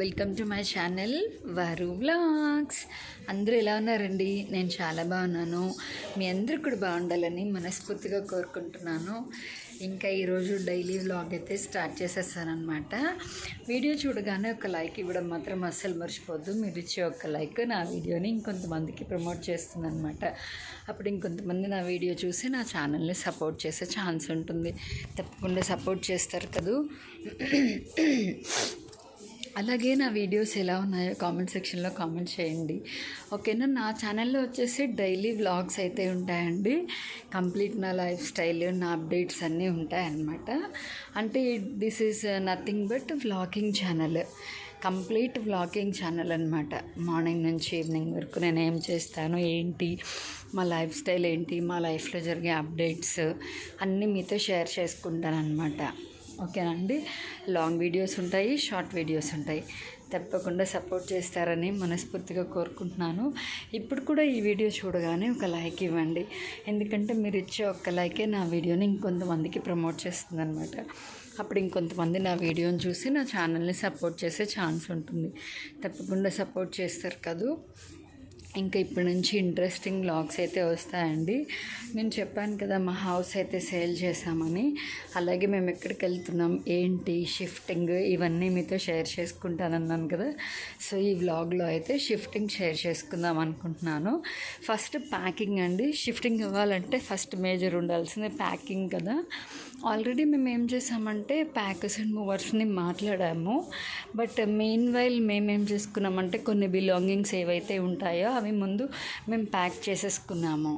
Welcome to my channel వారు blogs అందరూ ఎలా ఉన్నారండి? నేను చాలా బాగున్నాను. మీ అందరూ కూడా బాగుండాలని మనస్ఫూర్తిగా కోరుకుంటున్నాను. ఇంకా ఈరోజు డైలీ వ్లాగ్ అయితే స్టార్ట్ చేసేసానమాట వీడియో చూడగానే ఒక లైక్ ఇవ్వడం మాత్రం అస్సలు మర్చిపోద్దు. మీరు ఇచ్చే ఒక లైక్ నా వీడియోని ఇంకొంతమందికి ప్రమోట్ చేస్తుందన్నమాట. అప్పుడు ఇంకొంతమంది నా వీడియో చూసి నా ఛానల్ని సపోర్ట్ చేసే ఛాన్స్ ఉంటుంది. తప్పకుండా సపోర్ట్ చేస్తారు కదూ. అలాగే నా వీడియోస్ ఎలా ఉన్నాయో కామెంట్ సెక్షన్లో కామెంట్ చేయండి. ఓకేనా నా ఛానల్లో వచ్చేసి డైలీ వ్లాగ్స్ అయితే ఉంటాయండి. కంప్లీట్ నా లైఫ్ స్టైల్ నా అప్డేట్స్ అన్నీ ఉంటాయన్నమాట. అంటే this is nothing but vlogging channel. Complete vlogging channel అనమాట మార్నింగ్ నుంచి ఈవినింగ్ వరకు నేను ఏం చేస్తాను ఏంటి మా లైఫ్ స్టైల్ ఏంటి మా లైఫ్లో జరిగే అప్డేట్స్ అన్నీ మీతో షేర్ చేసుకుంటాను అనమాట ఓకేనా అండి లాంగ్ వీడియోస్ ఉంటాయి షార్ట్ వీడియోస్ ఉంటాయి. తప్పకుండా సపోర్ట్ చేస్తారని మనస్ఫూర్తిగా కోరుకుంటున్నాను. ఇప్పుడు కూడా ఈ వీడియో చూడగానే ఒక లైక్ ఇవ్వండి. ఎందుకంటే మీరు ఇచ్చే ఒక్క లైకే నా వీడియోని ఇంకొంతమందికి ప్రమోట్ చేస్తుందన్నమాట. అప్పుడు ఇంకొంతమంది నా వీడియోని చూసి నా ఛానల్ని సపోర్ట్ చేసే ఛాన్స్ ఉంటుంది. తప్పకుండా సపోర్ట్ చేస్తారు కదూ. ఇంకా ఇప్పటి నుంచి ఇంట్రెస్టింగ్ బ్లాగ్స్ అయితే వస్తాయండి. నేను చెప్పాను కదా మా హౌస్ అయితే సేల్ చేశామని. అలాగే మేము ఎక్కడికి వెళ్తున్నాం ఏంటి షిఫ్టింగ్ ఇవన్నీ మీతో షేర్ చేసుకుంటానన్నాను కదా. సో ఈ వ్లాగ్లో అయితే షిఫ్టింగ్ షేర్ చేసుకుందాం అనుకుంటున్నాను. ఫస్ట్ ప్యాకింగ్ అండి. షిఫ్టింగ్ ఇవ్వాలంటే ఫస్ట్ మేజర్ ఉండాల్సింది ప్యాకింగ్ కదా. ఆల్రెడీ మేము ఏం చేసామంటే ప్యాకర్స్ అండ్ మూవర్స్ని మాట్లాడాము. బట్ మెయిన్ వైల్ మేమేం చేసుకున్నామంటే కొన్ని బిలాంగింగ్స్ ఏవైతే ఉంటాయో అవి ముందు మేము ప్యాక్ చేసేసుకున్నాము.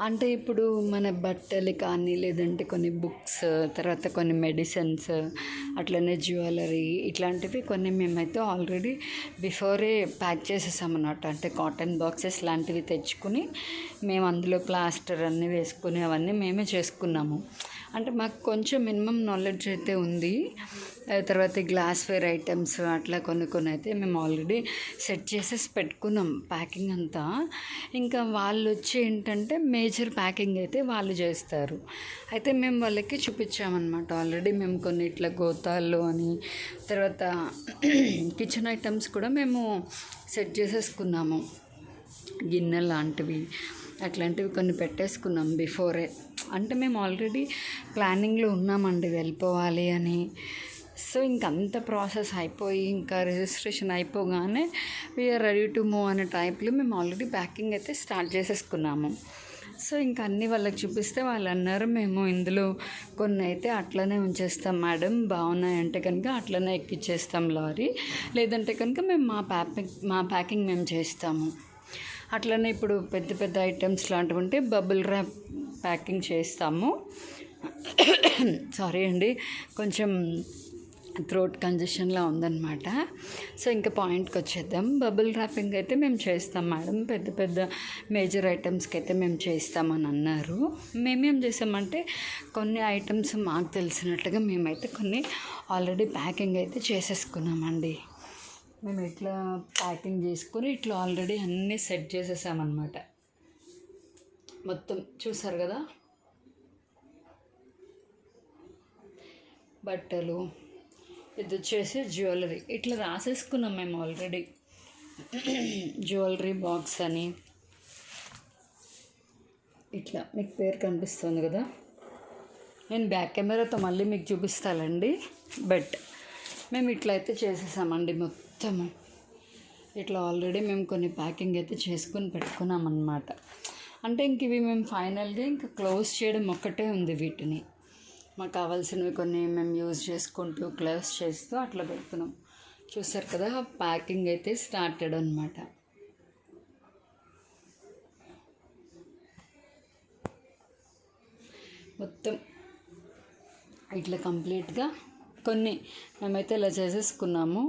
అంటే ఇప్పుడు మన బట్టలు కానీ లేదంటే కొన్ని బుక్స్ తర్వాత కొన్ని మెడిసిన్స్ అట్లనే జ్యువెలరీ ఇట్లాంటివి కొన్ని మేమైతే ఆల్రెడీ బిఫోరే ప్యాక్ చేసేసామన్నమాట. అంటే కాటన్ బాక్సెస్ లాంటివి తెచ్చుకుని మేము అందులో ప్లాస్టర్ అన్నీ వేసుకుని అవన్నీ మేమే చేసుకున్నాము. అంటే మాకు కొంచెం మినిమం నాలెడ్జ్ అయితే ఉంది. తర్వాత గ్లాస్వేర్ ఐటమ్స్ అట్లా కొన్ని కొన్ని అయితే మేము ఆల్రెడీ సెట్ చేసేసి పెట్టుకున్నాం ప్యాకింగ్ అంతా. ఇంకా వాళ్ళు వచ్చి ఏంటంటే మేజర్ ప్యాకింగ్ అయితే వాళ్ళు చేస్తారు. అయితే మేము వాళ్ళకి చూపించామన్నమాట ఆల్రెడీ మేము కొన్ని ఇట్లా గోతాలు అని. తర్వాత కిచెన్ ఐటమ్స్ కూడా మేము సెట్ చేసేసుకున్నాము. గిన్నె లాంటివి అట్లాంటివి కొన్ని పెట్టేసుకున్నాం బిఫోరే. అంటే మేము ఆల్రెడీ ప్లానింగ్లో ఉన్నామండి వెళ్ళిపోవాలి అని. సో ఇంకంత ప్రాసెస్ అయిపోయి ఇంకా రిజిస్ట్రేషన్ అయిపోగానే వీఆర్ రెడీ టు మూవ్ అనే టైప్లో మేము ఆల్రెడీ ప్యాకింగ్ అయితే స్టార్ట్ చేసేసుకున్నాము. సో ఇంకా అన్నీ వాళ్ళకి చూపిస్తే వాళ్ళు అన్నారు మేము ఇందులో కొన్ని అయితే అట్లనే ఉంచేస్తాం మేడం బాగున్నాయంటే కనుక అట్లనే ఎక్కిచ్చేస్తాం లారీ. లేదంటే కనుక మేము మా ప్యాకింగ్ మా ప్యాకింగ్ మేము చేస్తాము. అట్లనే ఇప్పుడు పెద్ద పెద్ద ఐటమ్స్ లాంటివి ఉంటే బబుల్ ర్యాప్ ప్యాకింగ్ చేస్తాము. సారీ అండి కొంచెం థ్రోట్ కంజెషన్లా ఉందన్నమాట. సో ఇంకా పాయింట్కి వచ్చేద్దాం. బబుల్ ర్యాపింగ్ అయితే మేము చేస్తాం మేడం. పెద్ద పెద్ద మేజర్ ఐటమ్స్కి అయితే మేము చేస్తామని అన్నారు. మేమేం చేసామంటే కొన్ని ఐటమ్స్ మాకు తెలిసినట్టుగా మేమైతే కొన్ని ఆల్రెడీ ప్యాకింగ్ అయితే చేసేసుకున్నామండి. మేము ఇట్లా ప్యాకింగ్ చేసుకొని ఇట్లా ఆల్రెడీ అన్నీ సెట్ చేసేసామన్నమాట. మొత్తం చూసారు కదా? బట్టలు ఇది వచ్చేసి జ్యువెలరీ. ఇట్లా రాసేసుకున్నాం మేము ఆల్రెడీ. జ్యువెలరీ బాక్స్ అని. ఇట్లా మీకు పేరు కనిపిస్తుంది కదా? నేను బ్యాక్ కెమెరాతో మళ్ళీ మీకు చూపిస్తానండి బట్ మేము ఇట్లా అయితే చేసేసామండి మొత్తము ఇట్లా ఆల్రెడీ మేము కొన్ని ప్యాకింగ్ అయితే చేసుకొని పెట్టుకున్నాం అన్నమాట అంటే ఇంక ఇవి మేము ఫైనల్గా ఇంకా క్లోజ్ చేయడం ఒక్కటే ఉంది వీటిని. మాకు కావాల్సినవి కొన్ని మేము యూజ్ చేసుకుంటూ క్లోజ్ చేస్తూ అట్లా పెడుతున్నాం. చూసారు కదా ప్యాకింగ్ అయితే స్టార్టెడ్ అనమాట మొత్తం ఇట్లా కంప్లీట్గా కొన్ని మేమైతే ఇలా చేసేసుకున్నాము.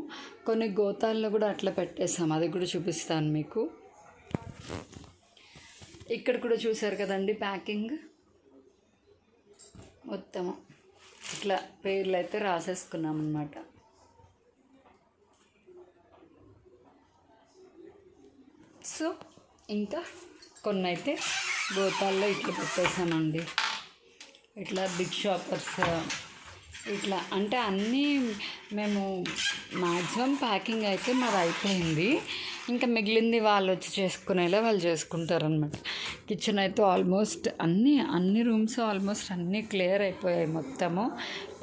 కొన్ని గోతాల్లో కూడా అట్లా పెట్టేసాము. అది కూడా చూపిస్తాను మీకు. ఇక్కడ కూడా చూసారు కదండి ప్యాకింగ్. మొత్తము ఇట్లా పేర్లు అయితే రాసేసుకున్నామనమాట సో ఇంకా కొన్ని అయితే గోతాల్లో ఇట్లా పెట్టేసామండి. ఇట్లా బిగ్ షాపర్స్ ఇట్లా అంటే అన్నీ మేము మ్యాక్సిమం ప్యాకింగ్ అయితే మాది అయిపోయింది. ఇంకా మిగిలింది వాళ్ళు వచ్చి చేసుకునేలా వాళ్ళు చేసుకుంటారనమాట కిచెన్ అయితే ఆల్మోస్ట్ అన్నీ అన్ని రూమ్స్ ఆల్మోస్ట్ అన్నీ క్లియర్ అయిపోయాయి మొత్తము.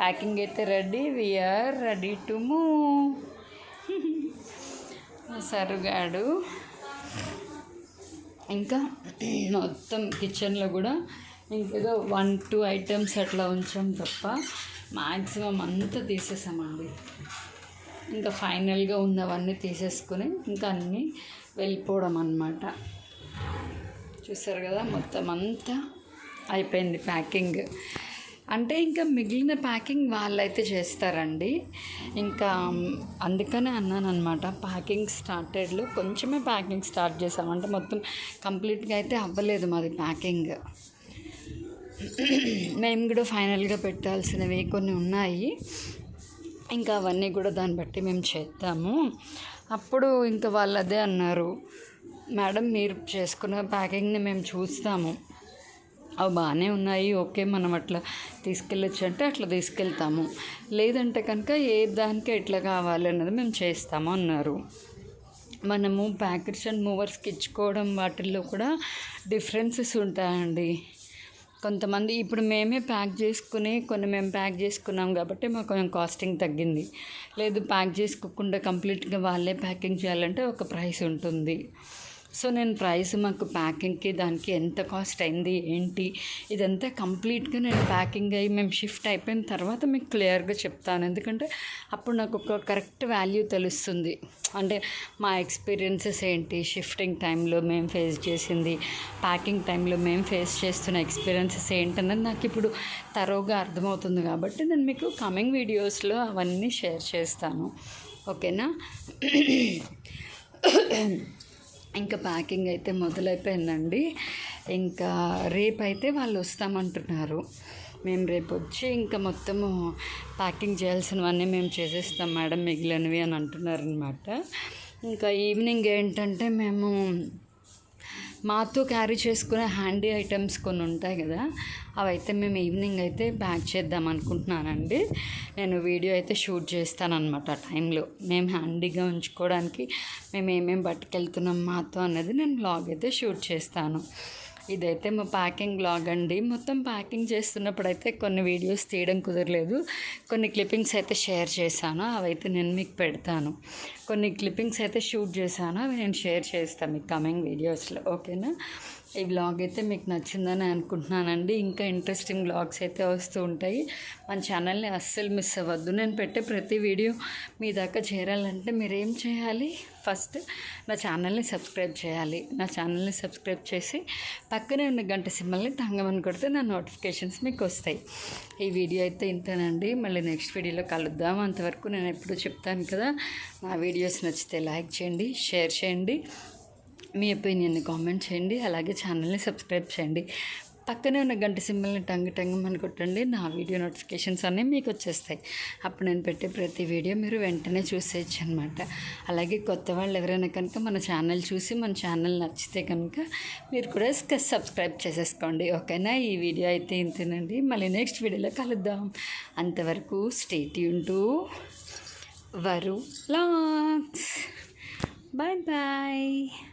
ప్యాకింగ్ అయితే ready we are ready to move సరుగాడు. ఇంకా మొత్తం కిచెన్లో కూడా ఇంకేదో వన్ టూ ఐటమ్స్ అట్లా ఉంచాం తప్ప. మ్యాక్సిమం అంతా తీసేసామండి. ఇంకా ఫైనల్గా ఉన్నవన్నీ తీసేసుకుని ఇంకా అన్నీ వెళ్ళిపోవడం అన్నమాట. చూసారు కదా మొత్తం అంతా అయిపోయింది ప్యాకింగ్. అంటే ఇంకా మిగిలిన ప్యాకింగ్ వాళ్ళైతే చేస్తారండి. ఇంకా అందుకనే అన్నాను అనమాట ప్యాకింగ్ స్టార్టెడ్లో కొంచెమే ప్యాకింగ్ స్టార్ట్ చేసాం అంటే మొత్తం కంప్లీట్గా అయితే అవ్వలేదు మాది ప్యాకింగ్. మేము కూడా ఫైనల్గా పెట్టాల్సినవి కొన్ని ఉన్నాయి. ఇంకా అవన్నీ కూడా దాన్ని బట్టి మేము చేద్దాము. అప్పుడు ఇంకా వాళ్ళు అదే అన్నారు. మేడం మీరు చేసుకున్న ప్యాకింగ్ని మేము చూస్తాము. అవి బాగానే ఉన్నాయి. ఓకే మనం అట్లా తీసుకెళ్ళొచ్చు అంటే అట్లా తీసుకెళ్తాము. లేదంటే కనుక ఏ దానికి ఎట్లా కావాలి అన్నది మేము చేస్తాము అన్నారు. మనము ప్యాకెట్స్ అండ్ మూవర్స్కి ఇచ్చుకోవడం వాటిల్లో కూడా డిఫరెన్సెస్ ఉంటాయండి. కొంతమంది ఇప్పుడు మేమే ప్యాక్ చేసుకుని కొన్ని మేము ప్యాక్ చేసుకున్నాం కాబట్టి మాకు కొంచెం కాస్టింగ్ తగ్గింది. లేదు ప్యాక్ చేసుకోకుండా కంప్లీట్గా వాళ్ళే ప్యాకింగ్ చేయాలంటే ఒక ప్రైస్ ఉంటుంది. సో నేను ప్రైస్ మాకు ప్యాకింగ్కి దానికి ఎంత కాస్ట్ అయింది ఏంటి ఇదంతా కంప్లీట్గా నేను ప్యాకింగ్ అయ్యి మేము షిఫ్ట్ అయిపోయిన తర్వాత మీకు క్లియర్గా చెప్తాను. ఎందుకంటే అప్పుడు నాకు ఒక కరెక్ట్ వాల్యూ తెలుస్తుంది. అంటే మా ఎక్స్పీరియన్సెస్ ఏంటి షిఫ్టింగ్ టైంలో మేము ఫేస్ చేసింది ప్యాకింగ్ టైంలో మేము ఫేస్ చేస్తున్న ఎక్స్పీరియన్సెస్ ఏంటన్నది నాకు ఇప్పుడు తరోగా అర్థమవుతుంది కాబట్టి నేను మీకు కమింగ్ వీడియోస్లో అవన్నీ షేర్ చేస్తాను. ఓకేనా? ఇంకా ప్యాకింగ్ అయితే మొదలైపోయిందండి. ఇంకా రేపైతే వాళ్ళు వస్తామంటున్నారు. మేము రేపు వచ్చి ఇంకా మొత్తము ప్యాకింగ్ చేయాల్సినవన్నీ మేము చేసేస్తాం మేడం మిగిలినవి అని అంటున్నారనమాట ఇంకా ఈవినింగ్ ఏంటంటే మేము మాతో క్యారీ చేసుకునే హ్యాండీ ఐటమ్స్ కొన్ని ఉంటాయి కదా అవైతే మేము ఈవినింగ్ అయితే ప్యాక్ చేద్దాం అనుకుంటున్నానండి. నేను వీడియో అయితే షూట్ చేస్తానన్నమాట ఆ టైంలో. మేము హ్యాండీగా ఉంచుకోవడానికి మేము ఏమేమి పట్టుకెళ్తున్నాం మాతో అన్నది నేను బ్లాగ్ అయితే షూట్ చేస్తాను. ఇదైతే మా ప్యాకింగ్ బ్లాగ్ అండి. మొత్తం ప్యాకింగ్ చేస్తున్నప్పుడు అయితే కొన్ని వీడియోస్ తీయడం కుదరలేదు. కొన్ని క్లిప్పింగ్స్ అయితే షేర్ చేశాను. అవైతే నేను మీకు పెడతాను. కొన్ని క్లిప్పింగ్స్ అయితే షూట్ చేశాను. అవి నేను షేర్ చేస్తాను మీకు కమింగ్ వీడియోస్లో. ఓకేనా? ఈ బ్లాగ్ అయితే మీకు నచ్చిందని అనుకుంటున్నానండి. ఇంకా ఇంట్రెస్టింగ్ బ్లాగ్స్ అయితే వస్తూ ఉంటాయి. మన ఛానల్ని అస్సలు మిస్ అవ్వద్దు. నేను పెట్టే ప్రతి వీడియో మీ దాకా చేరాలంటే మీరు ఏం చేయాలి? ఫస్ట్ నా ఛానల్ని సబ్స్క్రైబ్ చేయాలి. నా ఛానల్ని సబ్స్క్రైబ్ చేసి పక్కనే ఉన్న గంట సిమ్మల్ని తంగమని కొడితే నా నోటిఫికేషన్స్ మీకు వస్తాయి. ఈ వీడియో అయితే ఇంతేనండి. మళ్ళీ నెక్స్ట్ వీడియోలో కలుద్దాం. అంతవరకు నేను ఎప్పుడూ చెప్తాను కదా నా వీడియోస్ నచ్చితే లైక్ చేయండి షేర్ చేయండి. మీ ఒపీనియన్ని కామెంట్ చేయండి అలాగే ఛానల్ని సబ్స్క్రైబ్ చేయండి. పక్కనే ఉన్న గంట సింబల్ని టంగ్ టంగ్ అనుకుంటండి కొట్టండి నా వీడియో నోటిఫికేషన్స్ అన్నీ మీకు వచ్చేస్తాయి. అప్పుడు నేను పెట్టే ప్రతి వీడియో మీరు వెంటనే చూసేయచ్చు అనమాట అలాగే కొత్త వాళ్ళు ఎవరైనా కనుక మన ఛానల్ చూసి మన ఛానల్ నచ్చితే కనుక మీరు కూడా సబ్స్క్రైబ్ చేసేసుకోండి. ఓకేనా? ఈ వీడియో అయితే ఇంతేనండి. మళ్ళీ నెక్స్ట్ వీడియోలో కలుద్దాం. అంతవరకు స్టేట్ ఉంటూ వరు లాక్స్ బాయ్ బాయ్